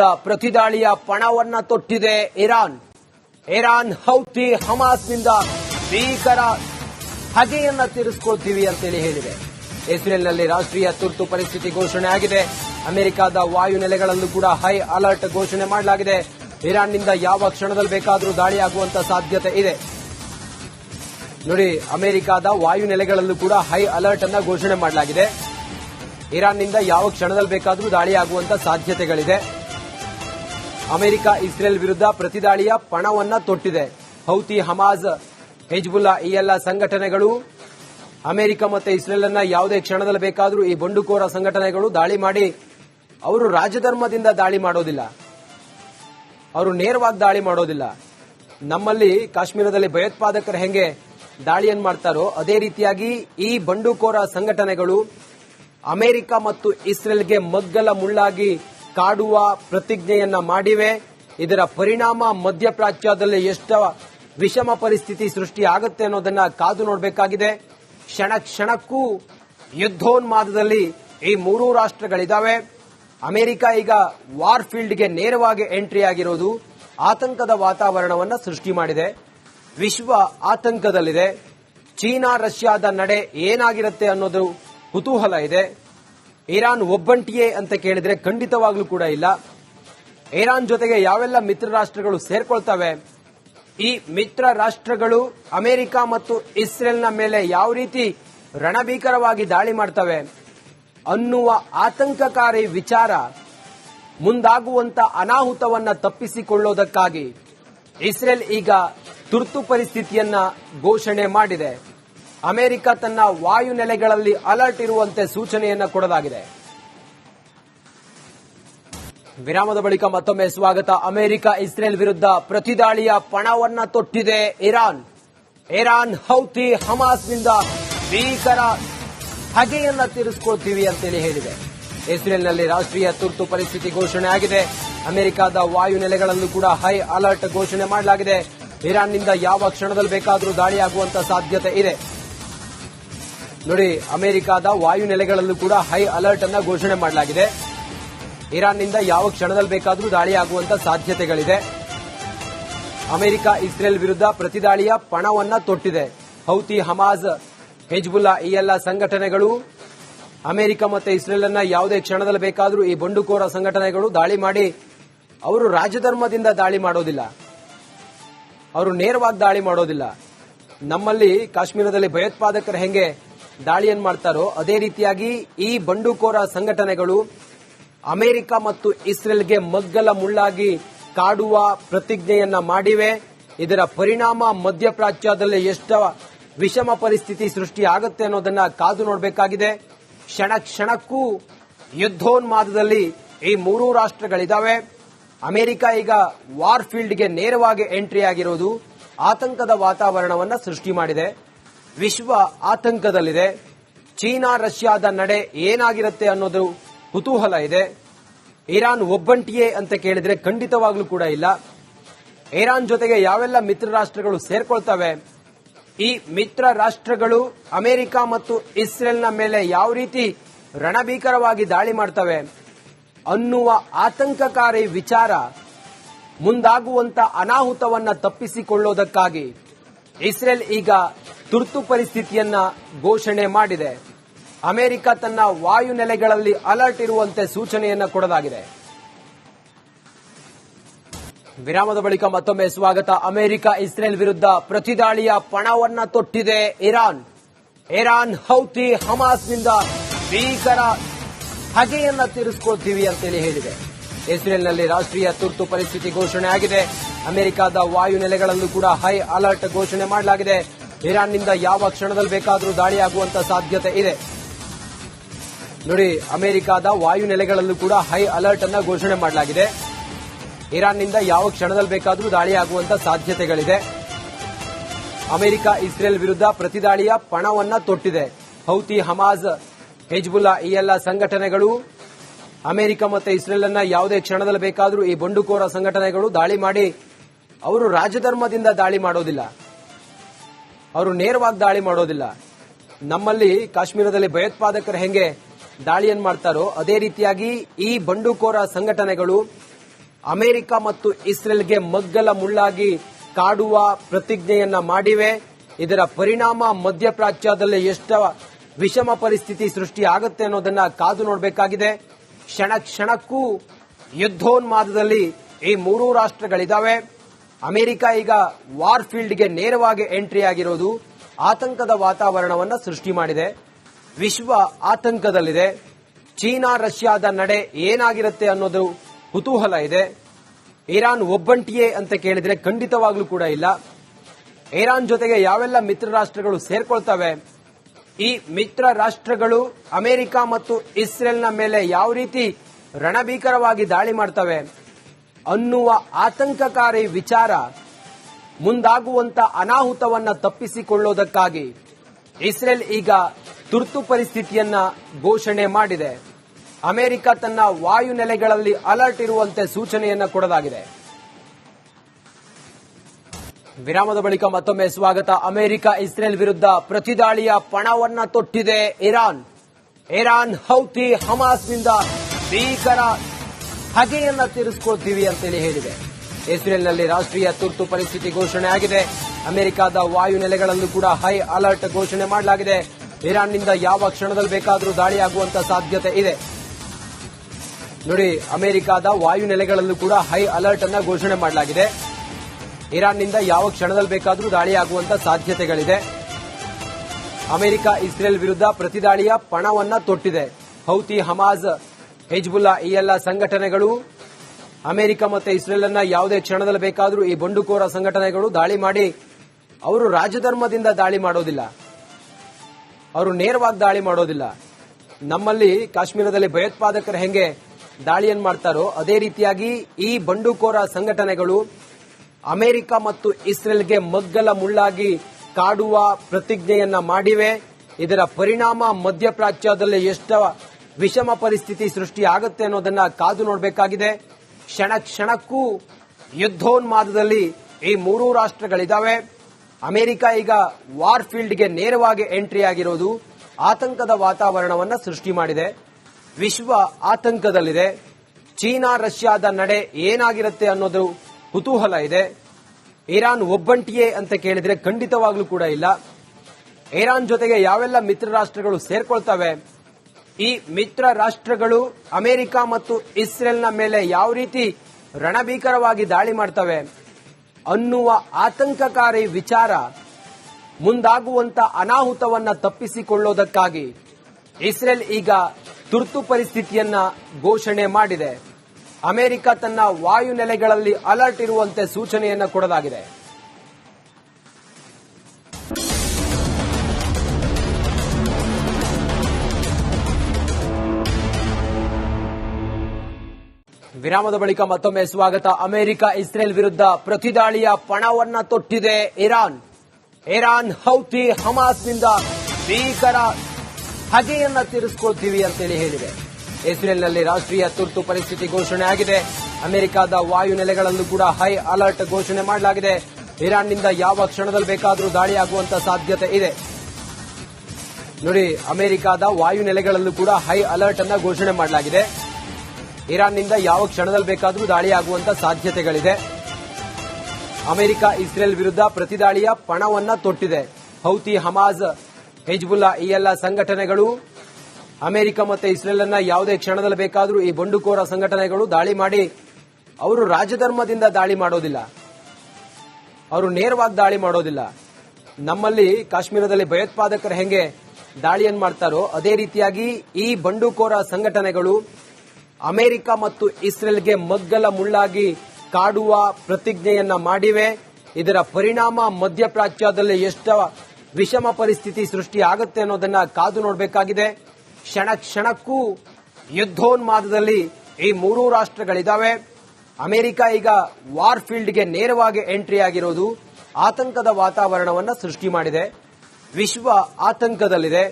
ಪ್ರತಿದಾಳಿಯ ಪಣವನ್ನ ತೊಟ್ಟಿದೆ Iran. Iran ಹೌತಿ ಹಮಾಸ್ನಿಂದ ಭೀಕರ ಹಗೆಯನ್ನ ತೀರಿಸ್ಕೊಳ್ತೀವಿ ಅಂತೇಳಿ ಹೇಳಿದೆ. ಇಸ್ರೇಲ್ನಲ್ಲಿ ರಾಷ್ಟ್ರೀಯ ತುರ್ತು ಪರಿಸ್ಥಿತಿ ಘೋಷಣೆ ಆಗಿದೆ. ಅಮೆರಿಕದ ವಾಯು ನೆಲೆಗಳಲ್ಲೂ ಕೂಡ ಹೈ ಅಲರ್ಟ್ ಘೋಷಣೆ ಮಾಡಲಾಗಿದೆ. ಇರಾನ್ನಿಂದ ಯಾವ ಕ್ಷಣದಲ್ಲಿ ಬೇಕಾದರೂ ದಾಳಿಯಾಗುವಂತ ಸಾಧ್ಯತೆ ಇದೆ. ನೋಡಿ, ಅಮೆರಿಕದ ವಾಯು ನೆಲೆಗಳಲ್ಲೂ ಕೂಡ ಹೈ ಅಲರ್ಟ್ ಅನ್ನ ಘೋಷಣೆ ಮಾಡಲಾಗಿದೆ. ಇರಾನ್ನಿಂದ ಯಾವ ಕ್ಷಣದಲ್ಲಿ ಬೇಕಾದರೂ ದಾಳಿಯಾಗುವಂತ ಸಾಧ್ಯತೆಗಳಿದೆ. ಅಮೆರಿಕ, ಇಸ್ರೇಲ್ ವಿರುದ್ಧ ಪ್ರತಿದಾಳಿಯ ಪಣವನ್ನ ತೊಟ್ಟಿದೆ. ಹೌತಿ ಹಮಾಜ್ ಹಿಜ್ಬುಲ್ಲಾ ಈ ಎಲ್ಲ ಸಂಘಟನೆಗಳು ಅಮೆರಿಕ ಮತ್ತು ಇಸ್ರೇಲ್ ಅನ್ನ ಯಾವುದೇ ಕ್ಷಣದಲ್ಲಿ ಬೇಕಾದರೂ ಈ ಬಂಡುಕೋರ ಸಂಘಟನೆಗಳು ದಾಳಿ ಮಾಡಿ ಅವರು ರಾಜಧರ್ಮದಿಂದ ದಾಳಿ ಮಾಡೋದಿಲ್ಲ. ಅವರು ನೇರವಾಗಿ ದಾಳಿ ಮಾಡೋದಿಲ್ಲ. ನಮ್ಮಲ್ಲಿ ಕಾಶ್ಮೀರದಲ್ಲಿ ಭಯೋತ್ಪಾದಕರು ಹೆಂಗೆ ದಾಳಿಯನ್ನು ಮಾಡ್ತಾರೋ ಅದೇ ರೀತಿಯಾಗಿ ಈ ಬಂಡುಕೋರ ಸಂಘಟನೆಗಳು ಅಮೆರಿಕ ಮತ್ತು ಇಸ್ರೇಲ್ಗೆ ಮಗ್ಗಲ ಮುಳ್ಳಾಗಿ ಕಾಡುವ ಪ್ರತಿಜ್ಞೆಯನ್ನ ಮಾಡಿವೆ. ಇದರ ಪರಿಣಾಮ ಮಧ್ಯಪ್ರಾಚ್ಯದಲ್ಲಿ ಎಷ್ಟು ವಿಷಮ ಪರಿಸ್ಥಿತಿ ಸೃಷ್ಟಿ ಆಗುತ್ತೆ ಅನ್ನೋದನ್ನ ಕಾದು ನೋಡಬೇಕಾಗಿದೆ. ಕ್ಷಣ ಕ್ಷಣಕ್ಕೂ ಯುದ್ಧೋನ್ಮಾದದಲ್ಲಿ ಈ ಮೂರೂ ರಾಷ್ಟ್ರಗಳಿದ್ದಾವೆ ಅಮೆರಿಕ ಈಗ ವಾರ್ ಫೀಲ್ಡ್ಗೆ ನೇರವಾಗಿ ಎಂಟ್ರಿ ಆಗಿರೋದು ಆತಂಕದ ವಾತಾವರಣವನ್ನು ಸೃಷ್ಟಿ ಮಾಡಿದೆ. ವಿಶ್ವ ಆತಂಕದಲ್ಲಿದೆ. ಚೀನಾ ರಷ್ಯಾದ ನಡೆ ಏನಾಗಿರುತ್ತೆ ಅನ್ನೋದು ಕುತೂಹಲ ಇದೆ. ಇರಾನ್ ಒಬ್ಬಂಟಿಯೇ ಅಂತ ಕೇಳಿದ್ರೆ ಖಂಡಿತವಾಗ್ಲೂ ಕೂಡ ಇಲ್ಲ. ಇರಾನ್ ಜೊತೆಗೆ ಯಾವೆಲ್ಲ ಮಿತ್ರ ರಾಷ್ಟ್ರಗಳು ಸೇರ್ಕೊಳ್ತವೆ? ಈ ಮಿತ್ರ ರಾಷ್ಟ್ರಗಳು ಅಮೆರಿಕ ಮತ್ತು ಇಸ್ರೇಲ್ನ ಮೇಲೆ ಯಾವ ರೀತಿ ರಣಭೀಕರವಾಗಿ ದಾಳಿ ಮಾಡ್ತವೆ? ಅನ್ನುವ ಆತಂಕಕಾರಿ ವಿಚಾರ ಮುಂದಾಗುವಂತ ಅನಾಹುತವನ್ನ ತಪ್ಪಿಸಿಕೊಳ್ಳೋದಕ್ಕಾಗಿ ಇಸ್ರೇಲ್ ಈಗ ತುರ್ತು ಪರಿಸ್ಥಿತಿಯನ್ನ ಘೋಷಣೆ ಮಾಡಿದೆ. ಅಮೆರಿಕ ತನ್ನ ವಾಯು ನೆಲೆಗಳಲ್ಲಿ ಅಲರ್ಟ್ ಇರುವಂತೆ ಸೂಚನೆಯನ್ನು ಕೊಡಲಾಗಿದೆ. ವಿರಾಮದ ಬಳಿಕ ಮತ್ತೊಮ್ಮೆ ಸ್ವಾಗತ. ಅಮೆರಿಕ, ಇಸ್ರೇಲ್ ವಿರುದ್ಧ ಪ್ರತಿದಾಳಿಯ ಪಣವನ್ನ ತೊಟ್ಟಿದೆ ಇರಾನ್. ಇರಾನ್ ಹೌತಿ ಹಮಾಸ್ನಿಂದ ಭೀಕರ ಹಗೆಯನ್ನ ತೀರಿಸಿಕೊಳ್ತೀವಿ ಅಂತೇಳಿ ಹೇಳಿದೆ. ಇಸ್ರೇಲ್ನಲ್ಲಿ ರಾಷ್ಟ್ರೀಯ ತುರ್ತು ಪರಿಸ್ಥಿತಿ ಘೋಷಣೆ ಆಗಿದೆ. ಅಮೆರಿಕದ ವಾಯು ನೆಲೆಗಳಲ್ಲೂ ಕೂಡ ಹೈ ಅಲರ್ಟ್ ಘೋಷಣೆ ಮಾಡಲಾಗಿದೆ. ಇರಾನ್ನಿಂದ ಯಾವ ಕ್ಷಣದಲ್ಲಿ ಬೇಕಾದರೂ ದಾಳಿಯಾಗುವಂತ ಸಾಧ್ಯತೆ ಇದೆ. ನೋಡಿ, ಅಮೆರಿಕದ ವಾಯು ನೆಲೆಗಳಲ್ಲೂ ಕೂಡ ಹೈ ಅಲರ್ಟ್ ಅನ್ನ ಘೋಷಣೆ ಮಾಡಲಾಗಿದೆ. ಇರಾನ್ನಿಂದ ಯಾವ ಕ್ಷಣದಲ್ಲಿ ಬೇಕಾದರೂ ದಾಳಿಯಾಗುವಂತ ಸಾಧ್ಯತೆಗಳಿದೆ. ಅಮೆರಿಕ, ಇಸ್ರೇಲ್ ವಿರುದ್ಧ ಪ್ರತಿದಾಳಿಯ ಪಣವನ್ನ ತೊಟ್ಟಿದೆ. ಹೌತಿ ಹಮಾಜ್ ಹೆಜ್ಬುಲ್ಲಾ ಈ ಎಲ್ಲ ಸಂಘಟನೆಗಳು. ಅಮೆರಿಕ ಮತ್ತು ಇಸ್ರೇಲ್ ಅನ್ನ ಯಾವುದೇ ಕ್ಷಣದಲ್ಲಿ ಬೇಕಾದರೂ ಈ ಬಂಡುಕೋರ ಸಂಘಟನೆಗಳು ದಾಳಿ ಮಾಡಿ ಅವರು ರಾಜಧರ್ಮದಿಂದ ದಾಳಿ ಮಾಡೋದಿಲ್ಲ. ಅವರು ನೇರವಾಗಿ ದಾಳಿ ಮಾಡೋದಿಲ್ಲ. ನಮ್ಮಲ್ಲಿ ಕಾಶ್ಮೀರದಲ್ಲಿ ಭಯೋತ್ಪಾದಕರು ಹೆಂಗೆ ದಾಳಿಯನ್ನು ಮಾಡ್ತಾರೋ ಅದೇ ರೀತಿಯಾಗಿ ಈ ಬಂಡುಕೋರ ಸಂಘಟನೆಗಳು ಅಮೆರಿಕ ಮತ್ತು ಇಸ್ರೇಲ್ಗೆ ಮಗ್ಗಲ ಮುಳ್ಳಾಗಿ ಕಾಡುವ ಪ್ರತಿಜ್ಞೆಯನ್ನ ಮಾಡಿವೆ. ಇದರ ಪರಿಣಾಮ ಮಧ್ಯಪ್ರಾಚ್ಯದಲ್ಲಿ ಎಷ್ಟು ವಿಷಮ ಪರಿಸ್ಥಿತಿ ಸೃಷ್ಟಿ ಆಗುತ್ತೆ ಅನ್ನೋದನ್ನ ಕಾದು ನೋಡಬೇಕಾಗಿದೆ. ಕ್ಷಣ ಕ್ಷಣಕ್ಕೂ ಯುದ್ಧೋನ್ಮಾದದಲ್ಲಿ ಈ ಮೂರೂ ರಾಷ್ಟ್ರಗಳಿದಾವೆ. ಅಮೆರಿಕ ಈಗ ವಾರ್ ಫೀಲ್ಡ್ಗೆ ನೇರವಾಗಿ ಎಂಟ್ರಿ ಆಗಿರೋದು ಆತಂಕದ ವಾತಾವರಣವನ್ನ ಸೃಷ್ಟಿ ಮಾಡಿದೆ. ವಿಶ್ವ ಆತಂಕದಲ್ಲಿದೆ. ಚೀನಾ, ರಷ್ಯಾದ ನಡೆ ಏನಾಗಿರುತ್ತೆ ಅನ್ನೋದು ಕುತೂಹಲ ಇದೆ. ಇರಾನ್ ಒಬ್ಬಂಟಿಯೇ ಅಂತ ಕೇಳಿದ್ರೆ ಖಂಡಿತವಾಗ್ಲೂ ಕೂಡ ಇಲ್ಲ. ಇರಾನ್ ಜೊತೆಗೆ ಯಾವೆಲ್ಲ ಮಿತ್ರ ರಾಷ್ಟ್ರಗಳು ಸೇರ್ಕೊಳ್ತವೆ? ಈ ಮಿತ್ರ ರಾಷ್ಟ್ರಗಳು ಅಮೆರಿಕ ಮತ್ತು ಇಸ್ರೇಲ್ನ ಮೇಲೆ ಯಾವ ರೀತಿ ರಣಭೀಕರವಾಗಿ ದಾಳಿ ಮಾಡ್ತವೆ? ಅನ್ನುವ ಆತಂಕಕಾರಿ ವಿಚಾರ ಮುಂದಾಗುವಂತ ಅನಾಹುತವನ್ನ ತಪ್ಪಿಸಿಕೊಳ್ಳೋದಕ್ಕಾಗಿ ಇಸ್ರೇಲ್ ಈಗ ತುರ್ತು ಪರಿಸ್ಥಿತಿಯನ್ನ ಘೋಷಣೆ ಮಾಡಿದೆ. ಅಮೆರಿಕ ತನ್ನ ವಾಯು ನೆಲೆಗಳಲ್ಲಿ ಅಲರ್ಟ್ ಇರುವಂತೆ ಸೂಚನೆಯನ್ನ ಕೊಡಲಾಗಿದೆ. ವಿರಾಮದ ಬಳಿಕ ಮತ್ತೊಮ್ಮೆ ಸ್ವಾಗತ. ಅಮೆರಿಕ ಇಸ್ರೇಲ್ ವಿರುದ್ಧ ಪ್ರತಿದಾಳಿಯ ಪಣವನ್ನ ತೊಟ್ಟಿದೆ ಇರಾನ್. ಇರಾನ್ ಹೌತಿ ಹಮಾಸ್ನಿಂದ ಭೀಕರ ಹಗೆಯನ್ನ ತೀರಿಸ್ಕೊಳ್ತೀವಿ ಅಂತೇಳಿ ಹೇಳಿದೆ. ಇಸ್ರೇಲ್ನಲ್ಲಿ ರಾಷ್ಟ್ರೀಯ ತುರ್ತು ಪರಿಸ್ಥಿತಿ ಘೋಷಣೆ ಆಗಿದೆ. ಅಮೆರಿಕದ ವಾಯು ನೆಲೆಗಳಲ್ಲೂ ಕೂಡ ಹೈ ಅಲರ್ಟ್ ಘೋಷಣೆ ಮಾಡಲಾಗಿದೆ. ಇರಾನ್ನಿಂದ ಯಾವ ಕ್ಷಣದಲ್ಲಿ ಬೇಕಾದರೂ ದಾಳಿಯಾಗುವಂತ ಸಾಧ್ಯತೆ ಇದೆ. ನೋಡಿ, ಅಮೆರಿಕದ ವಾಯು ನೆಲೆಗಳಲ್ಲೂ ಕೂಡ ಹೈ ಅಲರ್ಟ್ ಅನ್ನ ಘೋಷಣೆ ಮಾಡಲಾಗಿದೆ. ಇರಾನ್ನಿಂದ ಯಾವ ಕ್ಷಣದಲ್ಲಿ ಬೇಕಾದರೂ ದಾಳಿಯಾಗುವಂತ ಸಾಧ್ಯತೆಗಳಿದೆ. ಅಮೆರಿಕ, ಇಸ್ರೇಲ್ ವಿರುದ್ಧ ಪ್ರತಿದಾಳಿಯ ಪಣವನ್ನ ತೊಟ್ಟಿದೆ. ಹೌತಿ ಹಮಾಜ್ ಹಿಜ್ಬುಲ್ಲಾ ಈ ಎಲ್ಲ ಸಂಘಟನೆಗಳು ಅಮೆರಿಕ ಮತ್ತು ಇಸ್ರೇಲ್ ಅನ್ನ ಯಾವುದೇ ಕ್ಷಣದಲ್ಲಿ ಬೇಕಾದರೂ ಈ ಬಂಡುಕೋರ ಸಂಘಟನೆಗಳು ದಾಳಿ ಮಾಡಿ ಅವರು ರಾಜಧರ್ಮದಿಂದ ದಾಳಿ ಮಾಡೋದಿಲ್ಲ. ಅವರು ನೇರವಾಗಿ ದಾಳಿ ಮಾಡೋದಿಲ್ಲ. ನಮ್ಮಲ್ಲಿ ಕಾಶ್ಮೀರದಲ್ಲಿ ಭಯೋತ್ಪಾದಕರು ಹೆಂಗೆ ದಾಳಿಯನ್ನು ಮಾಡ್ತಾರೋ ಅದೇ ರೀತಿಯಾಗಿ ಈ ಬಂಡುಕೋರ ಸಂಘಟನೆಗಳು ಅಮೆರಿಕ ಮತ್ತು ಇಸ್ರೇಲ್ಗೆ ಮಗ್ಗಲ ಮುಳ್ಳಾಗಿ ಕಾಡುವ ಪ್ರತಿಜ್ಞೆಯನ್ನ ಮಾಡಿವೆ. ಇದರ ಪರಿಣಾಮ ಮಧ್ಯಪ್ರಾಚ್ಯದಲ್ಲಿ ಎಷ್ಟು ವಿಷಮ ಪರಿಸ್ಥಿತಿ ಸೃಷ್ಟಿ ಆಗುತ್ತೆ ಅನ್ನೋದನ್ನ ಕಾದು ನೋಡಬೇಕಾಗಿದೆ. ಕ್ಷಣ ಕ್ಷಣಕ್ಕೂ ಯುದ್ಧೋನ್ಮಾದದಲ್ಲಿ ಈ ಮೂರೂ ರಾಷ್ಟ್ರಗಳಿದ್ದಾವೆ. ಅಮೆರಿಕ ಈಗ ವಾರ್ ಫೀಲ್ಡ್ಗೆ ನೇರವಾಗಿ ಎಂಟ್ರಿ ಆಗಿರೋದು ಆತಂಕದ ವಾತಾವರಣವನ್ನು ಸೃಷ್ಟಿ ಮಾಡಿದೆ. ವಿಶ್ವ ಆತಂಕದಲ್ಲಿದೆ. ಚೀನಾ ರಷ್ಯಾದ ನಡೆ ಏನಾಗಿರುತ್ತೆ ಅನ್ನೋದು ಕುತೂಹಲ ಇದೆ. ಇರಾನ್ ಒಬ್ಬಂಟಿಯೇ ಅಂತ ಕೇಳಿದ್ರೆ ಖಂಡಿತವಾಗ್ಲೂ ಕೂಡ ಇಲ್ಲ. ಇರಾನ್ ಜೊತೆಗೆ ಯಾವೆಲ್ಲ ಮಿತ್ರ ರಾಷ್ಟ್ರಗಳು ಸೇರ್ಕೊಳ್ತವೆ ಈ ಮಿತ್ರ ರಾಷ್ಟ್ರಗಳು ಅಮೆರಿಕ ಮತ್ತು ಇಸ್ರೇಲ್ನ ಮೇಲೆ ಯಾವ ರೀತಿ ರಣಭೀಕರವಾಗಿ ದಾಳಿ ಮಾಡ್ತವೆ ಅನ್ನುವ ಆತಂಕಕಾರಿ ವಿಚಾರ ಮುಂದಾಗುವಂತ ಅನಾಹುತವನ್ನ ತಪ್ಪಿಸಿಕೊಳ್ಳೋದಕ್ಕಾಗಿ ಇಸ್ರೇಲ್ ಈಗ ತುರ್ತು ಪರಿಸ್ಥಿತಿಯನ್ನ ಘೋಷಣೆ ಮಾಡಿದೆ. ಅಮೆರಿಕ ತನ್ನ ವಾಯು ನೆಲೆಗಳಲ್ಲಿ ಅಲರ್ಟ್ ಇರುವಂತೆ ಸೂಚನೆಯನ್ನ ಕೊಡಲಾಗಿದೆ. ವಿರಾಮದ ಬಳಿಕ ಮತ್ತೊಮ್ಮೆ ಸ್ವಾಗತ. ಅಮೆರಿಕ, ಇಸ್ರೇಲ್ ವಿರುದ್ಧ ಪ್ರತಿದಾಳಿಯ ಪಣವನ್ನ ತೊಟ್ಟಿದೆ ಇರಾನ್. ಇರಾನ್ ಹೌತಿ ಹಮಾಸ್ನಿಂದ ಭೀಕರ ಹಗೆಯನ್ನ ತೀರಿಸಿಕೊಳ್ತೀವಿ ಅಂತೇಳಿ ಹೇಳಿದೆ. ಇಸ್ರೇಲ್ನಲ್ಲಿ ರಾಷ್ಟ್ರೀಯ ತುರ್ತು ಪರಿಸ್ಥಿತಿ ಘೋಷಣೆ ಆಗಿದೆ. ಅಮೆರಿಕದ ವಾಯು ನೆಲೆಗಳಲ್ಲೂ ಕೂಡ ಹೈ ಅಲರ್ಟ್ ಘೋಷಣೆ ಮಾಡಲಾಗಿದೆ. ಇರಾನ್ನಿಂದ ಯಾವ ಕ್ಷಣದಲ್ಲಿ ಬೇಕಾದರೂ ದಾಳಿಯಾಗುವಂತ ಸಾಧ್ಯತೆ ಇದೆ. ನೋಡಿ, ಅಮೆರಿಕದ ವಾಯು ನೆಲೆಗಳಲ್ಲೂ ಕೂಡ ಹೈ ಅಲರ್ಟ್ ಅನ್ನ ಘೋಷಣೆ ಮಾಡಲಾಗಿದೆ. ಇರಾನ್ನಿಂದ ಯಾವ ಕ್ಷಣದಲ್ಲಿ ಬೇಕಾದರೂ ದಾಳಿಯಾಗುವಂತ ಸಾಧ್ಯತೆಗಳಿದೆ. ಅಮೆರಿಕ, ಇಸ್ರೇಲ್ ವಿರುದ್ಧ ಪ್ರತಿದಾಳಿಯ ಪಣವನ್ನ ತೊಟ್ಟಿದೆ. ಹೌತಿ ಹಮಾಜ್ ಹಿಜ್ಬುಲ್ಲಾ ಈ ಎಲ್ಲ ಸಂಘಟನೆಗಳು. ಅಮೆರಿಕ ಮತ್ತು ಇಸ್ರೇಲ್ ಅನ್ನ ಯಾವುದೇ ಕ್ಷಣದಲ್ಲಿ ಬೇಕಾದರೂ ಈ ಬಂಡುಕೋರ ಸಂಘಟನೆಗಳು ದಾಳಿ ಮಾಡಿ ಅವರು ರಾಜಧರ್ಮದಿಂದ ದಾಳಿ ಮಾಡೋದಿಲ್ಲ. ಅವರು ನೇರವಾಗಿ ದಾಳಿ ಮಾಡೋದಿಲ್ಲ. ನಮ್ಮಲ್ಲಿ ಕಾಶ್ಮೀರದಲ್ಲಿ ಭಯೋತ್ಪಾದಕರು ಹೆಂಗೆ ದಾಳಿಯನ್ನು ಮಾಡ್ತಾರೋ ಅದೇ ರೀತಿಯಾಗಿ ಈ ಬಂಡುಕೋರ ಸಂಘಟನೆಗಳು ಅಮೆರಿಕ ಮತ್ತು ಇಸ್ರೇಲ್ಗೆ ಮಗ್ಗಲ ಮುಳ್ಳಾಗಿ ಕಾಡುವ ಪ್ರತಿಜ್ಞೆಯನ್ನ ಮಾಡಿವೆ. ಇದರ ಪರಿಣಾಮ ಮಧ್ಯಪ್ರಾಚ್ಯದಲ್ಲಿ ಎಷ್ಟು ವಿಷಮ ಪರಿಸ್ಥಿತಿ ಸೃಷ್ಟಿಯಾಗುತ್ತೆ ಅನ್ನೋದನ್ನ ಕಾದು ನೋಡಬೇಕಾಗಿದೆ. ಕ್ಷಣ ಕ್ಷಣಕ್ಕೂ ಯುದ್ಧೋನ್ಮಾದದಲ್ಲಿ ಈ ಮೂರೂ ರಾಷ್ಟ್ರಗಳಿದ್ದಾವೆ ಅಮೆರಿಕ ಈಗ ವಾರ್ ಫೀಲ್ಡ್ಗೆ ನೇರವಾಗಿ ಎಂಟ್ರಿ ಆಗಿರೋದು ಆತಂಕದ ವಾತಾವರಣವನ್ನು ಸೃಷ್ಟಿ ಮಾಡಿದೆ. ವಿಶ್ವ ಆತಂಕದಲ್ಲಿದೆ. ಚೀನಾ ರಷ್ಯಾದ ನಡೆ ಏನಾಗಿರುತ್ತೆ ಅನ್ನೋದು ಕುತೂಹಲ ಇದೆ. ಇರಾನ್ ಒಬ್ಬಂಟಿಯೇ ಅಂತ ಕೇಳಿದ್ರೆ ಖಂಡಿತವಾಗ್ಲೂ ಕೂಡ ಇಲ್ಲ. ಇರಾನ್ ಜೊತೆಗೆ ಯಾವೆಲ್ಲ ಮಿತ್ರ ರಾಷ್ಟ್ರಗಳು ಸೇರ್ಕೊಳ್ತವೆ? ಈ ಮಿತ್ರ ರಾಷ್ಟ್ರಗಳು ಅಮೆರಿಕ ಮತ್ತು ಇಸ್ರೇಲ್ನ ಮೇಲೆ ಯಾವ ರೀತಿ ರಣಭೀಕರವಾಗಿ ದಾಳಿ ಮಾಡ್ತವೆ? ಅನ್ನುವ ಆತಂಕಕಾರಿ ವಿಚಾರ ಮುಂದಾಗುವಂತ ಅನಾಹುತವನ್ನ ತಪ್ಪಿಸಿಕೊಳ್ಳೋದಕ್ಕಾಗಿ ಇಸ್ರೇಲ್ ಈಗ ತುರ್ತು ಪರಿಸ್ಥಿತಿಯನ್ನ ಘೋಷಣೆ ಮಾಡಿದೆ. ಅಮೆರಿಕ ತನ್ನ ವಾಯು ನೆಲೆಗಳಲ್ಲಿ ಅಲರ್ಟ್ ಇರುವಂತೆ ಸೂಚನೆಯನ್ನ ಕೊಡಲಾಗಿದೆ. ವಿರಾಮದ ಬಳಿಕ ಮತ್ತೊಮ್ಮೆ ಸ್ವಾಗತ. ಅಮೆರಿಕ, ಇಸ್ರೇಲ್ ವಿರುದ್ಧ ಪ್ರತಿದಾಳಿಯ ಪಣವನ್ನ ತೊಟ್ಟಿದೆ ಇರಾನ್. ಇರಾನ್, ಹೌತಿ, ಹಮಾಸ್ನಿಂದ ಭೀಕರ ಹಗೆಯನ್ನ ತೀರಿಸಿಕೊಳ್ತೀವಿ ಅಂತೇಳಿ ಹೇಳಿದೆ. ಇಸ್ರೇಲ್ನಲ್ಲಿ ರಾಷ್ಟ್ರೀಯ ತುರ್ತು ಪರಿಸ್ಥಿತಿ ಘೋಷಣೆ ಆಗಿದೆ. ಅಮೆರಿಕದ ವಾಯು ನೆಲೆಗಳಲ್ಲೂ ಕೂಡ ಹೈ ಅಲರ್ಟ್ ಘೋಷಣೆ ಮಾಡಲಾಗಿದೆ. ಇರಾನ್ನಿಂದ ಯಾವ ಕ್ಷಣದಲ್ಲಿ ಬೇಕಾದರೂ ದಾಳಿಯಾಗುವಂತ ಸಾಧ್ಯತೆ ಇದೆ. ನೋಡಿ, ಅಮೆರಿಕದ ವಾಯು ನೆಲೆಗಳಲ್ಲೂ ಕೂಡ ಹೈ ಅಲರ್ಟ್ ಅನ್ನ ಘೋಷಣೆ ಮಾಡಲಾಗಿದೆ. ಇರಾನ್ನಿಂದ ಯಾವ ಕ್ಷಣದಲ್ಲಿ ಬೇಕಾದರೂ ದಾಳಿಯಾಗುವಂತ ಸಾಧ್ಯತೆಗಳಿದೆ. ಅಮೆರಿಕ, ಇಸ್ರೇಲ್ ವಿರುದ್ಧ ಪ್ರತಿದಾಳಿಯ ಪಣವನ್ನ ತೊಟ್ಟಿದೆ. ಹೌತಿ ಹಮಾಜ್ ಹಿಜ್ಬುಲ್ಲಾ ಈ ಎಲ್ಲ ಸಂಘಟನೆಗಳು ಅಮೆರಿಕ ಮತ್ತೆ ಇಸ್ರೇಲ್ ಅನ್ನ ಯಾವುದೇ ಕ್ಷಣದಲ್ಲಿ ಬೇಕಾದರೂ ಈ ಬಂಡುಕೋರ ಸಂಘಟನೆಗಳು ದಾಳಿ ಮಾಡಿ ಅವರು ರಾಜಧರ್ಮದಿಂದ ದಾಳಿ ಮಾಡೋದಿಲ್ಲ. ಅವರು ನೇರವಾಗಿ ದಾಳಿ ಮಾಡೋದಿಲ್ಲ. ನಮ್ಮಲ್ಲಿ ಕಾಶ್ಮೀರದಲ್ಲಿ ಭಯೋತ್ಪಾದಕರು ಹೆಂಗೆ ದಾಳಿಯನ್ನು ಮಾಡ್ತಾರೋ ಅದೇ ರೀತಿಯಾಗಿ ಈ ಬಂಡುಕೋರ ಸಂಘಟನೆಗಳು ಅಮೆರಿಕ ಮತ್ತು ಇಸ್ರೇಲ್ಗೆ ಮಗ್ಗಲ ಮುಳ್ಳಾಗಿ ಕಾಡುವ ಪ್ರತಿಜ್ಞೆಯನ್ನ ಮಾಡಿವೆ. ಇದರ ಪರಿಣಾಮ ಮಧ್ಯಪ್ರಾಚ್ಯದಲ್ಲಿ ಎಷ್ಟು ವಿಷಮ ಪರಿಸ್ಥಿತಿ ಸೃಷ್ಟಿ ಆಗುತ್ತೆ ಅನ್ನೋದನ್ನ ಕಾದು ನೋಡಬೇಕಾಗಿದೆ. ಕ್ಷಣ ಕ್ಷಣಕ್ಕೂ ಯುದ್ಧೋನ್ಮಾದದಲ್ಲಿ ಈ ಮೂರೂ ರಾಷ್ಟ್ರಗಳಿದ್ದಾವೆ ಅಮೆರಿಕ ಈಗ ವಾರ್ ಫೀಲ್ಡ್ಗೆ ನೇರವಾಗಿ ಎಂಟ್ರಿ ಆಗಿರೋದು ಆತಂಕದ ವಾತಾವರಣವನ್ನು ಸೃಷ್ಟಿ ಮಾಡಿದೆ. ವಿಶ್ವ ಆತಂಕದಲ್ಲಿದೆ.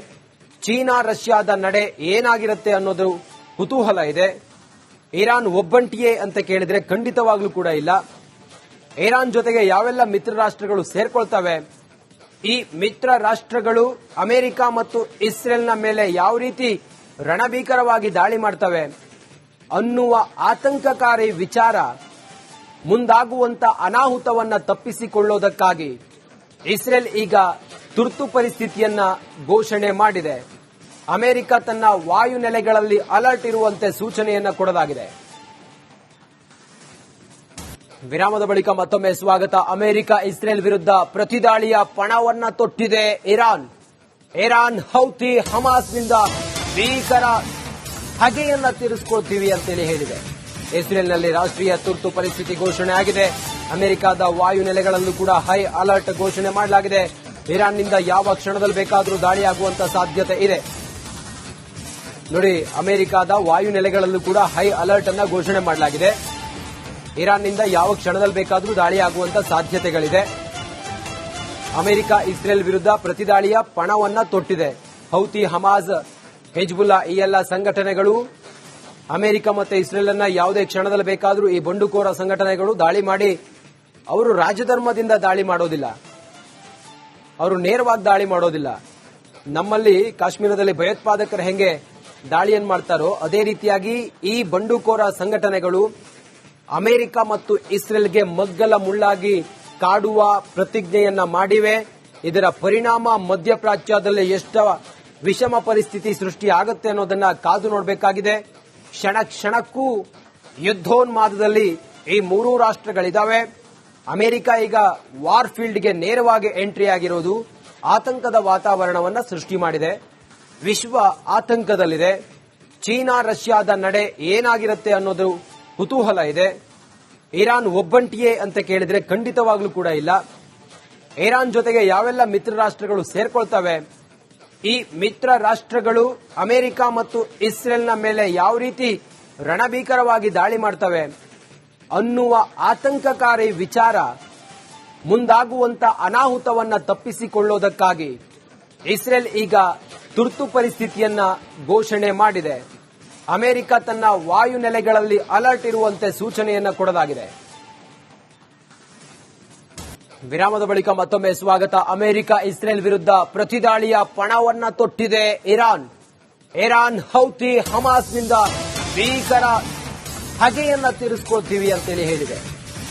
ಚೀನಾ ರಷ್ಯಾದ ನಡೆ ಏನಾಗಿರುತ್ತೆ ಅನ್ನೋದು ಕುತೂಹಲ ಇದೆ. ಇರಾನ್ ಒಬ್ಬಂಟಿಯೇ ಅಂತ ಕೇಳಿದ್ರೆ ಖಂಡಿತವಾಗ್ಲೂ ಕೂಡ ಇಲ್ಲ. ಇರಾನ್ ಜೊತೆಗೆ ಯಾವೆಲ್ಲ ಮಿತ್ರ ರಾಷ್ಟ್ರಗಳು ಸೇರ್ಕೊಳ್ತವೆ ಈ ಮಿತ್ರ ರಾಷ್ಟ್ರಗಳು ಅಮೆರಿಕ ಮತ್ತು ಇಸ್ರೇಲ್ನ ಮೇಲೆ ಯಾವ ರೀತಿ ರಣಭೀಕರವಾಗಿ ದಾಳಿ ಮಾಡ್ತವೆ ಅನ್ನುವ ಆತಂಕಕಾರಿ ವಿಚಾರ ಮುಂದಾಗುವಂತ ಅನಾಹುತವನ್ನ ತಪ್ಪಿಸಿಕೊಳ್ಳೋದಕ್ಕಾಗಿ ಇಸ್ರೇಲ್ ಈಗ ತುರ್ತು ಪರಿಸ್ಥಿತಿಯನ್ನ ಘೋಷಣೆ ಮಾಡಿದೆ. ಅಮೆರಿಕ ತನ್ನ ವಾಯುನೆಲೆಗಳಲ್ಲಿ ಅಲರ್ಟ್ ಇರುವಂತೆ ಸೂಚನೆಯನ್ನ ಕೊಡಲಾಗಿದೆ. ವಿರಾಮದ ಬಳಿಕ ಮತ್ತೊಮ್ಮೆ ಸ್ವಾಗತ. ಅಮೆರಿಕ, ಇಸ್ರೇಲ್ ವಿರುದ್ಧ ಪ್ರತಿದಾಳಿಯ ಪಣವನ್ನ ತೊಟ್ಟಿದೆ ಇರಾನ್. ಇರಾನ್ ಹೌತಿ ಹಮಾಸ್ನಿಂದ ಭೀಕರ ಹಗೆಯನ್ನ ತೀರಿಸಿಕೊಳ್ತೀವಿ ಅಂತೇಳಿ ಹೇಳಿದೆ. ಇಸ್ರೇಲ್ನಲ್ಲಿ ರಾಷ್ಟ್ರೀಯ ತುರ್ತು ಪರಿಸ್ಥಿತಿ ಘೋಷಣೆ ಆಗಿದೆ. ಅಮೆರಿಕದ ವಾಯು ನೆಲೆಗಳಲ್ಲೂ ಕೂಡ ಹೈ ಅಲರ್ಟ್ ಘೋಷಣೆ ಮಾಡಲಾಗಿದೆ. ಇರಾನ್ನಿಂದ ಯಾವ ಕ್ಷಣದಲ್ಲಿ ಬೇಕಾದರೂ ದಾಳಿಯಾಗುವಂತ ಸಾಧ್ಯತೆ ಇದೆ. ನೋಡಿ, ಅಮೆರಿಕದ ವಾಯು ನೆಲೆಗಳಲ್ಲೂ ಕೂಡ ಹೈ ಅಲರ್ಟ್ ಅನ್ನ ಘೋಷಣೆ ಮಾಡಲಾಗಿದೆ. ಇರಾನ್ನಿಂದ ಯಾವ ಕ್ಷಣದಲ್ಲಿ ಬೇಕಾದರೂ ದಾಳಿಯಾಗುವಂತಹ ಸಾಧ್ಯತೆಗಳಿದೆ. ಅಮೆರಿಕ, ಇಸ್ರೇಲ್ ವಿರುದ್ಧ ಪ್ರತಿದಾಳಿಯ ಪಣವನ್ನ ತೊಟ್ಟಿದೆ. ಹೌತಿ ಹಮಾಜ್ ಹೆಜ್ಬುಲ್ಲಾ ಈ ಎಲ್ಲ ಸಂಘಟನೆಗಳು. ಅಮೆರಿಕ ಮತ್ತು ಇಸ್ರೇಲ್ ಅನ್ನ ಯಾವುದೇ ಕ್ಷಣದಲ್ಲಿ ಬೇಕಾದರೂ ಈ ಬಂಡುಕೋರ ಸಂಘಟನೆಗಳು ದಾಳಿ ಮಾಡಿ ಅವರು ರಾಜಧರ್ಮದಿಂದ ದಾಳಿ ಮಾಡೋದಿಲ್ಲ. ಅವರು ನೇರವಾಗಿ ದಾಳಿ ಮಾಡೋದಿಲ್ಲ. ನಮ್ಮಲ್ಲಿ ಕಾಶ್ಮೀರದಲ್ಲಿ ಭಯೋತ್ಪಾದಕರು ಹೆಂಗೆ ದಾಳಿಯನ್ನು ಮಾಡ್ತಾರೋ ಅದೇ ರೀತಿಯಾಗಿ ಈ ಬಂಡುಕೋರ ಸಂಘಟನೆಗಳು ಅಮೆರಿಕ ಮತ್ತು ಇಸ್ರೇಲ್ಗೆ ಮಗ್ಗಲ ಮುಳ್ಳಾಗಿ ಕಾಡುವ ಪ್ರತಿಜ್ಞೆಯನ್ನ ಮಾಡಿವೆ. ಇದರ ಪರಿಣಾಮ ಮಧ್ಯಪ್ರಾಚ್ಯದಲ್ಲಿ ಎಷ್ಟು ವಿಷಮ ಪರಿಸ್ಥಿತಿ ಸೃಷ್ಟಿಯಾಗುತ್ತೆ ಅನ್ನೋದನ್ನ ಕಾದು ನೋಡಬೇಕಾಗಿದೆ. ಕ್ಷಣ ಕ್ಷಣಕ್ಕೂ ಯುದ್ಧೋನ್ಮಾದದಲ್ಲಿ ಈ ಮೂರೂ ರಾಷ್ಟ್ರಗಳಿದ್ದಾವೆ ಅಮೆರಿಕ ಈಗ ವಾರ್ ಫೀಲ್ಡ್ಗೆ ನೇರವಾಗಿ ಎಂಟ್ರಿ ಆಗಿರೋದು ಆತಂಕದ ವಾತಾವರಣವನ್ನ ಸೃಷ್ಟಿ ಮಾಡಿದೆ. ವಿಶ್ವ ಆತಂಕದಲ್ಲಿದೆ. ಚೀನಾ ರಷ್ಯಾದ ನಡೆ ಏನಾಗಿರುತ್ತೆ ಅನ್ನೋದು ಕುತೂಹಲ ಇದೆ. ಇರಾನ್ ಒಬ್ಬಂಟಿಯೇ ಅಂತ ಕೇಳಿದ್ರೆ ಖಂಡಿತವಾಗ್ಲೂ ಕೂಡ ಇಲ್ಲ. ಇರಾನ್ ಜೊತೆಗೆ ಯಾವೆಲ್ಲ ಮಿತ್ರ ರಾಷ್ಟ್ರಗಳು ಸೇರ್ಕೊಳ್ತವೆ? ಈ ಮಿತ್ರ ರಾಷ್ಟ್ರಗಳು ಅಮೆರಿಕ ಮತ್ತು ಇಸ್ರೇಲ್ನ ಮೇಲೆ ಯಾವ ರೀತಿ ರಣಭೀಕರವಾಗಿ ದಾಳಿ ಮಾಡ್ತವೆ? ಅನ್ನುವ ಆತಂಕಕಾರಿ ವಿಚಾರ ಮುಂದಾಗುವಂತ ಅನಾಹುತವನ್ನ ತಪ್ಪಿಸಿಕೊಳ್ಳೋದಕ್ಕಾಗಿ ಇಸ್ರೇಲ್ ಈಗ ತುರ್ತು ಪರಿಸ್ಥಿತಿಯನ್ನ ಘೋಷಣೆ ಮಾಡಿದೆ. ಅಮೆರಿಕ ತನ್ನ ವಾಯು ನೆಲೆಗಳಲ್ಲಿ ಅಲರ್ಟ್ ಇರುವಂತೆ ಸೂಚನೆಯನ್ನು ಕೊಡಲಾಗಿದೆ. ವಿರಾಮದ ಬಳಿಕ ಮತ್ತೊಮ್ಮೆ ಸ್ವಾಗತ. ಅಮೆರಿಕ, ಇಸ್ರೇಲ್ ವಿರುದ್ಧ ಪ್ರತಿದಾಳಿಯ ಪಣವನ್ನ ತೊಟ್ಟಿದೆ ಇರಾನ್. ಇರಾನ್, ಹೌತಿ, ಹಮಾಸ್ನಿಂದ ಭೀಕರ ಹಗೆಯನ್ನ ತೀರಿಸಿಕೊಳ್ತೀವಿ ಅಂತೇಳಿ ಹೇಳಿದೆ.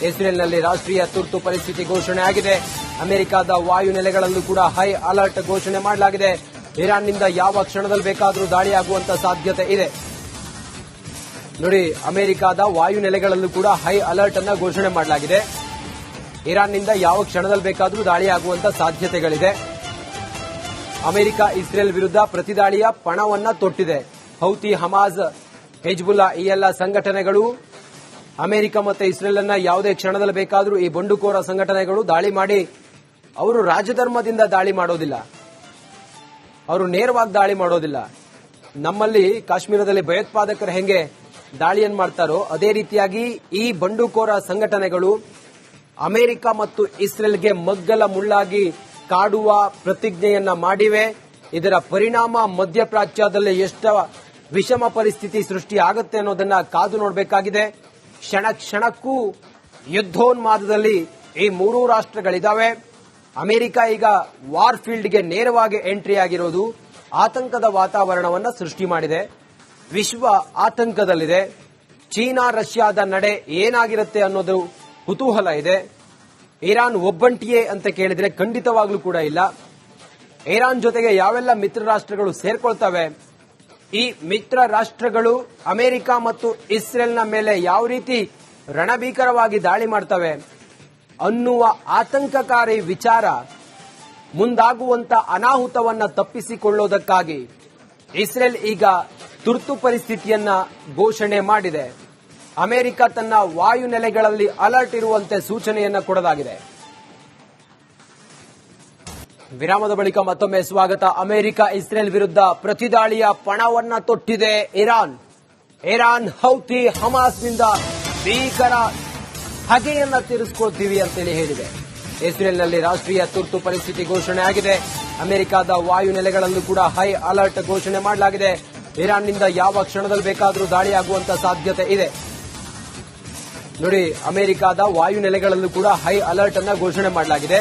ಇಸ್ರೇಲ್ನಲ್ಲಿ ರಾಷ್ಟ್ರೀಯ ತುರ್ತು ಪರಿಸ್ಥಿತಿ ಘೋಷಣೆ ಆಗಿದೆ. ಅಮೆರಿಕದ ವಾಯು ನೆಲೆಗಳಲ್ಲೂ ಕೂಡ ಹೈ ಅಲರ್ಟ್ ಘೋಷಣೆ ಮಾಡಲಾಗಿದೆ. ಇರಾನ್ನಿಂದ ಯಾವ ಕ್ಷಣದಲ್ಲಿ ಬೇಕಾದರೂ ದಾಳಿಯಾಗುವಂತ ಸಾಧ್ಯತೆ ಇದೆ. ನೋಡಿ, ಅಮೆರಿಕದ ವಾಯು ನೆಲೆಗಳಲ್ಲೂ ಕೂಡ ಹೈ ಅಲರ್ಟ್ ಅನ್ನ ಘೋಷಣೆ ಮಾಡಲಾಗಿದೆ. ಇರಾನ್ನಿಂದ ಯಾವ ಕ್ಷಣದಲ್ಲಿ ಬೇಕಾದರೂ ದಾಳಿಯಾಗುವಂತ ಸಾಧ್ಯತೆಗಳಿದೆ. ಅಮೆರಿಕ, ಇಸ್ರೇಲ್ ವಿರುದ್ಧ ಪ್ರತಿದಾಳಿಯ ಪಣವನ್ನ ತೊಟ್ಟಿದೆ. ಹೌತಿ ಹಮಾಜ್ ಹೆಜ್ಬುಲ್ಲಾ, ಈ ಎಲ್ಲ ಸಂಘಟನೆಗಳು, ಅಮೆರಿಕ ಮತ್ತು ಇಸ್ರೇಲ್ ಅನ್ನ ಯಾವುದೇ ಕ್ಷಣದಲ್ಲಿ ಬೇಕಾದರೂ ಈ ಬಂಡುಕೋರ ಸಂಘಟನೆಗಳು ದಾಳಿ ಮಾಡಿ, ಅವರು ರಾಜಧರ್ಮದಿಂದ ದಾಳಿ ಮಾಡೋದಿಲ್ಲ. ಅವರು ನೇರವಾಗಿ ದಾಳಿ ಮಾಡೋದಿಲ್ಲ. ನಮ್ಮಲ್ಲಿ ಕಾಶ್ಮೀರದಲ್ಲಿ ಭಯೋತ್ಪಾದಕರು ಹೆಂಗೆ ದಾಳಿಯನ್ನು ಮಾಡ್ತಾರೋ ಅದೇ ರೀತಿಯಾಗಿ ಈ ಬಂಡುಕೋರ ಸಂಘಟನೆಗಳು ಅಮೆರಿಕ ಮತ್ತು ಇಸ್ರೇಲ್ಗೆ ಮಗ್ಗಲ ಮುಳ್ಳಾಗಿ ಕಾಡುವ ಪ್ರತಿಜ್ಞೆಯನ್ನ ಮಾಡಿವೆ. ಇದರ ಪರಿಣಾಮ ಮಧ್ಯಪ್ರಾಚ್ಯದಲ್ಲಿ ಎಷ್ಟು ವಿಷಮ ಪರಿಸ್ಥಿತಿ ಸೃಷ್ಟಿ ಆಗುತ್ತೆ ಅನ್ನೋದನ್ನ ಕಾದು ನೋಡಬೇಕಾಗಿದೆ. ಕ್ಷಣ ಕ್ಷಣಕ್ಕೂ ಯುದ್ಧೋನ್ಮಾದದಲ್ಲಿ ಈ ಮೂರೂ ರಾಷ್ಟ್ರಗಳಿದ್ದಾವೆ ಅಮೆರಿಕ ಈಗ ವಾರ್ ಫೀಲ್ಡ್ಗೆ ನೇರವಾಗಿ ಎಂಟ್ರಿ ಆಗಿರೋದು ಆತಂಕದ ವಾತಾವರಣವನ್ನು ಸೃಷ್ಟಿ ಮಾಡಿದೆ. ವಿಶ್ವ ಆತಂಕದಲ್ಲಿದೆ. ಚೀನಾ, ರಷ್ಯಾದ ನಡೆ ಏನಾಗಿರುತ್ತೆ ಅನ್ನೋದು ಕುತೂಹಲ ಇದೆ. ಇರಾನ್ ಒಬ್ಬಂಟಿಯೇ ಅಂತ ಕೇಳಿದ್ರೆ ಖಂಡಿತವಾಗ್ಲೂ ಕೂಡ ಇಲ್ಲ. ಇರಾನ್ ಜೊತೆಗೆ ಯಾವೆಲ್ಲ ಮಿತ್ರ ರಾಷ್ಟ್ರಗಳು ಸೇರ್ಕೊಳ್ತವೆ? ಈ ಮಿತ್ರ ರಾಷ್ಟ್ರಗಳು ಅಮೆರಿಕ ಮತ್ತು ಇಸ್ರೇಲ್ನ ಮೇಲೆ ಯಾವ ರೀತಿ ರಣಭೀಕರವಾಗಿ ದಾಳಿ ಮಾಡ್ತವೆ? ಅನ್ನುವ ಆತಂಕಕಾರಿ ವಿಚಾರ ಮುಂದಾಗುವಂತ ಅನಾಹುತವನ್ನ ತಪ್ಪಿಸಿಕೊಳ್ಳೋದಕ್ಕಾಗಿ ಇಸ್ರೇಲ್ ಈಗ ತುರ್ತು ಪರಿಸ್ಥಿತಿಯನ್ನ ಘೋಷಣೆ ಮಾಡಿದೆ. ಅಮೆರಿಕ ತನ್ನ ವಾಯು ನೆಲೆಗಳಲ್ಲಿ ಅಲರ್ಟ್ ಇರುವಂತೆ ಸೂಚನೆಯನ್ನ ಕೊಡಲಾಗಿದೆ. ವಿರಾಮದ ಬಳಿಕ ಮತ್ತೊಮ್ಮೆ ಸ್ವಾಗತ. ಅಮೆರಿಕ, ಇಸ್ರೇಲ್ ವಿರುದ್ಧ ಪ್ರತಿದಾಳಿಯ ಪಣವನ್ನ ತೊಟ್ಟಿದೆ ಇರಾನ್. ಇರಾನ್ ಹೌತಿ ಹಮಾಸ್ನಿಂದ ಭೀಕರ ಹಗೆಯನ್ನ ತೀರಿಸಿಕೊಳ್ತೀವಿ ಅಂತೇಳಿ ಹೇಳಿದೆ. ಇಸ್ರೇಲ್ನಲ್ಲಿ ರಾಷ್ಟ್ರೀಯ ತುರ್ತು ಪರಿಸ್ಥಿತಿ ಘೋಷಣೆ ಆಗಿದೆ. ಅಮೆರಿಕದ ವಾಯು ನೆಲೆಗಳಲ್ಲೂ ಕೂಡ ಹೈ ಅಲರ್ಟ್ ಘೋಷಣೆ ಮಾಡಲಾಗಿದೆ. ಇರಾನ್ನಿಂದ ಯಾವ ಕ್ಷಣದಲ್ಲಿ ಬೇಕಾದರೂ ದಾಳಿಯಾಗುವಂತ ಸಾಧ್ಯತೆ ಇದೆ. ನೋಡಿ, ಅಮೆರಿಕದ ವಾಯು ನೆಲೆಗಳಲ್ಲೂ ಕೂಡ ಹೈ ಅಲರ್ಟ್ ಅನ್ನ ಘೋಷಣೆ ಮಾಡಲಾಗಿದೆ.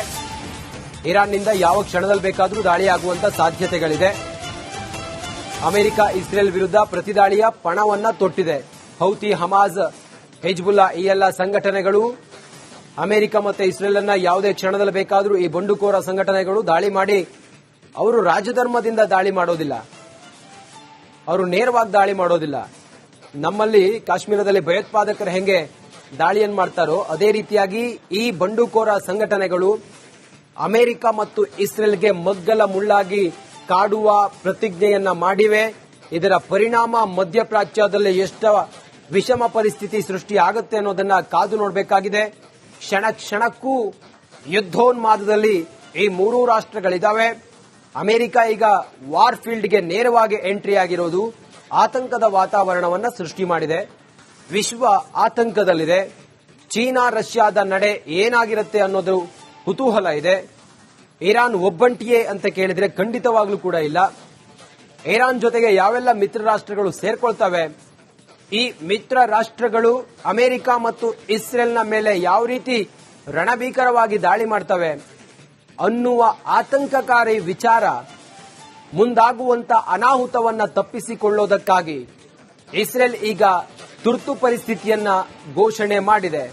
ಇರಾನ್ನಿಂದ ಯಾವ ಕ್ಷಣದಲ್ಲಿ ಬೇಕಾದರೂ ದಾಳಿಯಾಗುವಂತ ಸಾಧ್ಯತೆಗಳಿದೆ. ಅಮೆರಿಕ, ಇಸ್ರೇಲ್ ವಿರುದ್ಧ ಪ್ರತಿದಾಳಿಯ ಪಣವನ್ನ ತೊಟ್ಟಿದೆ. ಹೌತಿ ಹಮಾಜ್ ಹೆಜ್ಬುಲ್ಲಾ ಈ ಎಲ್ಲ ಸಂಘಟನೆಗಳು. ಅಮೆರಿಕ ಮತ್ತು ಇಸ್ರೇಲ್ ಅನ್ನ ಯಾವುದೇ ಕ್ಷಣದಲ್ಲಿ ಬೇಕಾದರೂ ಈ ಬಂಡುಕೋರ ಸಂಘಟನೆಗಳು ದಾಳಿ ಮಾಡಿ ಅವರು ರಾಜಧರ್ಮದಿಂದ ದಾಳಿ ಮಾಡೋದಿಲ್ಲ. ಅವರು ನೇರವಾಗಿ ದಾಳಿ ಮಾಡೋದಿಲ್ಲ. ನಮ್ಮಲ್ಲಿ ಕಾಶ್ಮೀರದಲ್ಲಿ ಭಯೋತ್ಪಾದಕರು ಹೆಂಗೆ ದಾಳಿಯನ್ನು ಮಾಡ್ತಾರೋ ಅದೇ ರೀತಿಯಾಗಿ ಈ ಬಂಡುಕೋರ ಸಂಘಟನೆಗಳು ಅಮೆರಿಕ ಮತ್ತು ಇಸ್ರೇಲ್ಗೆ ಮಗ್ಗಲ ಮುಳ್ಳಾಗಿ ಕಾಡುವ ಪ್ರತಿಜ್ಞೆಯನ್ನ ಮಾಡಿವೆ. ಇದರ ಪರಿಣಾಮ ಮಧ್ಯಪ್ರಾಚ್ಯದಲ್ಲಿ ಎಷ್ಟು ವಿಷಮ ಪರಿಸ್ಥಿತಿ ಸೃಷ್ಟಿಯಾಗುತ್ತೆ ಅನ್ನೋದನ್ನ ಕಾದು ನೋಡಬೇಕಾಗಿದೆ. ಕ್ಷಣ ಕ್ಷಣಕ್ಕೂ ಯುದ್ಧೋನ್ಮಾದದಲ್ಲಿ ಈ ಮೂರೂ ರಾಷ್ಟ್ರಗಳಿದಾವೆ. ಅಮೆರಿಕ ಈಗ ವಾರ್ ಫೀಲ್ಡ್ಗೆ ನೇರವಾಗಿ ಎಂಟ್ರಿ ಆಗಿರೋದು ಆತಂಕದ ವಾತಾವರಣವನ್ನು ಸೃಷ್ಟಿ ಮಾಡಿದೆ. ವಿಶ್ವ ಆತಂಕದಲ್ಲಿದೆ. ಚೀನಾ, ರಷ್ಯಾದ ನಡೆ ಏನಾಗಿರುತ್ತೆ ಅನ್ನೋದು ಕುತೂಹಲ ಇದೆ. ಇರಾನ್ ಒಬ್ಬಂಟಿಯೇ ಅಂತ ಕೇಳಿದ್ರೆ ಖಂಡಿತವಾಗ್ಲೂ ಕೂಡ ಇಲ್ಲ. ಇರಾನ್ ಜೊತೆಗೆ ಯಾವೆಲ್ಲ ಮಿತ್ರ ರಾಷ್ಟ್ರಗಳು ಸೇರ್ಕೊಳ್ತವೆ? ಈ ಮಿತ್ರ ರಾಷ್ಟ್ರಗಳು ಅಮೆರಿಕ ಮತ್ತು ಇಸ್ರೇಲ್ನ ಮೇಲೆ ಯಾವ ರೀತಿ ರಣಭೀಕರವಾಗಿ ದಾಳಿ ಮಾಡ್ತವೆ? ಅನ್ನುವ ಆತಂಕಕಾರಿ ವಿಚಾರ ಮುಂದಾಗುವಂತ ಅನಾಹುತವನ್ನ ತಪ್ಪಿಸಿಕೊಳ್ಳೋದಕ್ಕಾಗಿ ಇಸ್ರೇಲ್ ಈಗ ತುರ್ತು ಪರಿಸ್ಥಿತಿಯನ್ನ ಘೋಷಣೆ ಮಾಡಿದೆ.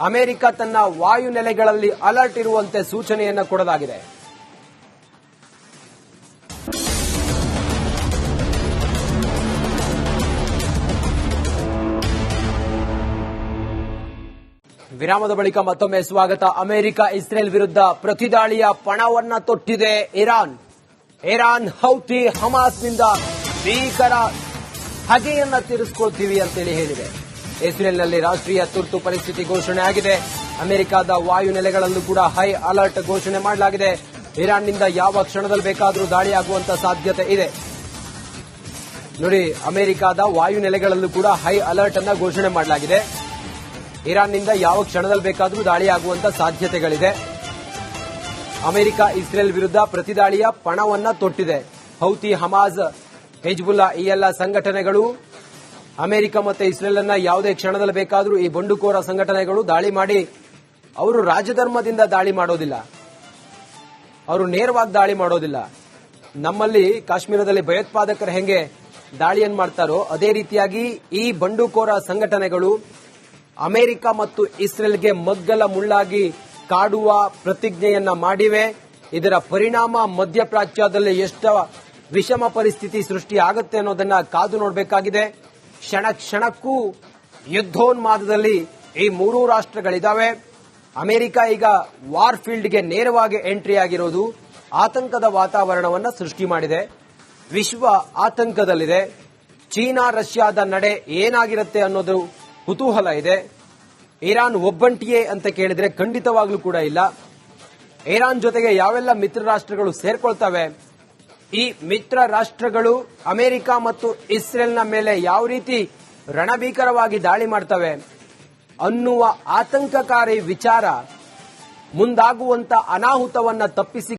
ಅಮೆರಿಕ ತನ್ನ ವಾಯುನೆಲೆಗಳಲ್ಲಿ ಅಲರ್ಟ್ ಇರುವಂತೆ ಸೂಚನೆಯನ್ನು ಕೊಡಲಾಗಿದೆ. ವಿರಾಮದ ಬಳಿಕ ಮತ್ತೊಮ್ಮೆ ಸ್ವಾಗತ. ಅಮೆರಿಕ, ಇಸ್ರೇಲ್ ವಿರುದ್ಧ ಪ್ರತಿದಾಳಿಯ ಪಣವನ್ನ ತೊಟ್ಟಿದೆ ಇರಾನ್. ಇರಾನ್, ಹೌತಿ, ಹಮಾಸ್ನಿಂದ ಭೀಕರ ಹಗೆಯನ್ನ ತೀರಿಸಿಕೊಳ್ತೀವಿ ಅಂತೇಳಿ ಹೇಳಿದೆ. ಇಸ್ರೇಲ್ನಲ್ಲಿ ರಾಷ್ಟ್ರೀಯ ತುರ್ತು ಪರಿಸ್ಥಿತಿ ಘೋಷಣೆ ಆಗಿದೆ. ಅಮೆರಿಕದ ವಾಯು ನೆಲೆಗಳಲ್ಲೂ ಕೂಡ ಹೈ ಅಲರ್ಟ್ ಘೋಷಣೆ ಮಾಡಲಾಗಿದೆ. ಇರಾನ್ನಿಂದ ಯಾವ ಕ್ಷಣದಲ್ಲಿ ಬೇಕಾದರೂ ದಾಳಿಯಾಗುವಂತ ಸಾಧ್ಯತೆ ಇದೆ. ನೋಡಿ, ಅಮೆರಿಕದ ವಾಯು ನೆಲೆಗಳಲ್ಲೂ ಕೂಡ ಹೈ ಅಲರ್ಟ್ ಅನ್ನ ಘೋಷಣೆ ಮಾಡಲಾಗಿದೆ. ಇರಾನ್ನಿಂದ ಯಾವ ಕ್ಷಣದಲ್ಲಿ ಬೇಕಾದರೂ ದಾಳಿಯಾಗುವಂತ ಸಾಧ್ಯತೆಗಳಿದೆ. ಅಮೆರಿಕ, ಇಸ್ರೇಲ್ ವಿರುದ್ಧ ಪ್ರತಿದಾಳಿಯ ಪಣವನ್ನ ತೊಟ್ಟಿದೆ. ಹೌತಿ ಹಮಾಜ್ ಹಿಜ್ಬುಲ್ಲಾ ಈ ಎಲ್ಲ ಸಂಘಟನೆಗಳು. ಅಮೆರಿಕ ಮತ್ತು ಇಸ್ರೇಲ್ ಅನ್ನ ಯಾವುದೇ ಕ್ಷಣದಲ್ಲಿ ಬೇಕಾದರೂ ಈ ಬಂಡುಕೋರ ಸಂಘಟನೆಗಳು ದಾಳಿ ಮಾಡಿ ಅವರು ರಾಜಧರ್ಮದಿಂದ ದಾಳಿ ಮಾಡೋದಿಲ್ಲ. ಅವರು ನೇರವಾಗಿ ದಾಳಿ ಮಾಡೋದಿಲ್ಲ. ನಮ್ಮಲ್ಲಿ ಕಾಶ್ಮೀರದಲ್ಲಿ ಭಯೋತ್ಪಾದಕರು ಹೆಂಗೆ ದಾಳಿಯನ್ನು ಮಾಡ್ತಾರೋ ಅದೇ ರೀತಿಯಾಗಿ ಈ ಬಂಡುಕೋರ ಸಂಘಟನೆಗಳು ಅಮೆರಿಕ ಮತ್ತು ಇಸ್ರೇಲ್ಗೆ ಮಗ್ಗಲ ಮುಳ್ಳಾಗಿ ಕಾಡುವ ಪ್ರತಿಜ್ಞೆಯನ್ನ ಮಾಡಿವೆ. ಇದರ ಪರಿಣಾಮ ಮಧ್ಯಪ್ರಾಚ್ಯದಲ್ಲಿ ಎಷ್ಟು ವಿಷಮ ಪರಿಸ್ಥಿತಿ ಸೃಷ್ಟಿಯಾಗುತ್ತೆ ಅನ್ನೋದನ್ನ ಕಾದು ನೋಡಬೇಕಾಗಿದೆ. ಕ್ಷಣ ಕ್ಷಣಕ್ಕೂ ಯುದ್ಧೋನ್ಮಾದದಲ್ಲಿ ಈ ಮೂರೂ ರಾಷ್ಟ್ರಗಳಿದ್ದಾವೆ ಅಮೆರಿಕ ಈಗ ವಾರ್ ಫೀಲ್ಡ್ಗೆ ನೇರವಾಗಿ ಎಂಟ್ರಿ ಆಗಿರೋದು ಆತಂಕದ ವಾತಾವರಣವನ್ನು ಸೃಷ್ಟಿ ಮಾಡಿದೆ. ವಿಶ್ವ ಆತಂಕದಲ್ಲಿದೆ. ಚೀನಾ ರಷ್ಯಾದ ನಡೆ ಏನಾಗಿರುತ್ತೆ ಅನ್ನೋದು ಕುತೂಹಲ ಇದೆ. ಇರಾನ್ ಒಬ್ಬಂಟಿಯೇ ಅಂತ ಕೇಳಿದ್ರೆ ಖಂಡಿತವಾಗ್ಲೂ ಕೂಡ ಇಲ್ಲ. ಇರಾನ್ ಜೊತೆಗೆ ಯಾವೆಲ್ಲ ಮಿತ್ರ ರಾಷ್ಟ್ರಗಳು ಸೇರ್ಕೊಳ್ತವೆ? ಈ ಮಿತ್ರ ರಾಷ್ಟ್ರಗಳು ಅಮೆರಿಕ ಮತ್ತು ಇಸ್ರೇಲ್ನ ಮೇಲೆ ಯಾವ ರೀತಿ ರಣಭೀಕರವಾಗಿ ದಾಳಿ ಮಾಡ್ತವೆ? ಅನ್ನುವ ಆತಂಕಕಾರಿ ವಿಚಾರ ಮುಂದಾಗುವಂತ ಅನಾಹುತವನ್ನ ತಪ್ಪಿಸಿ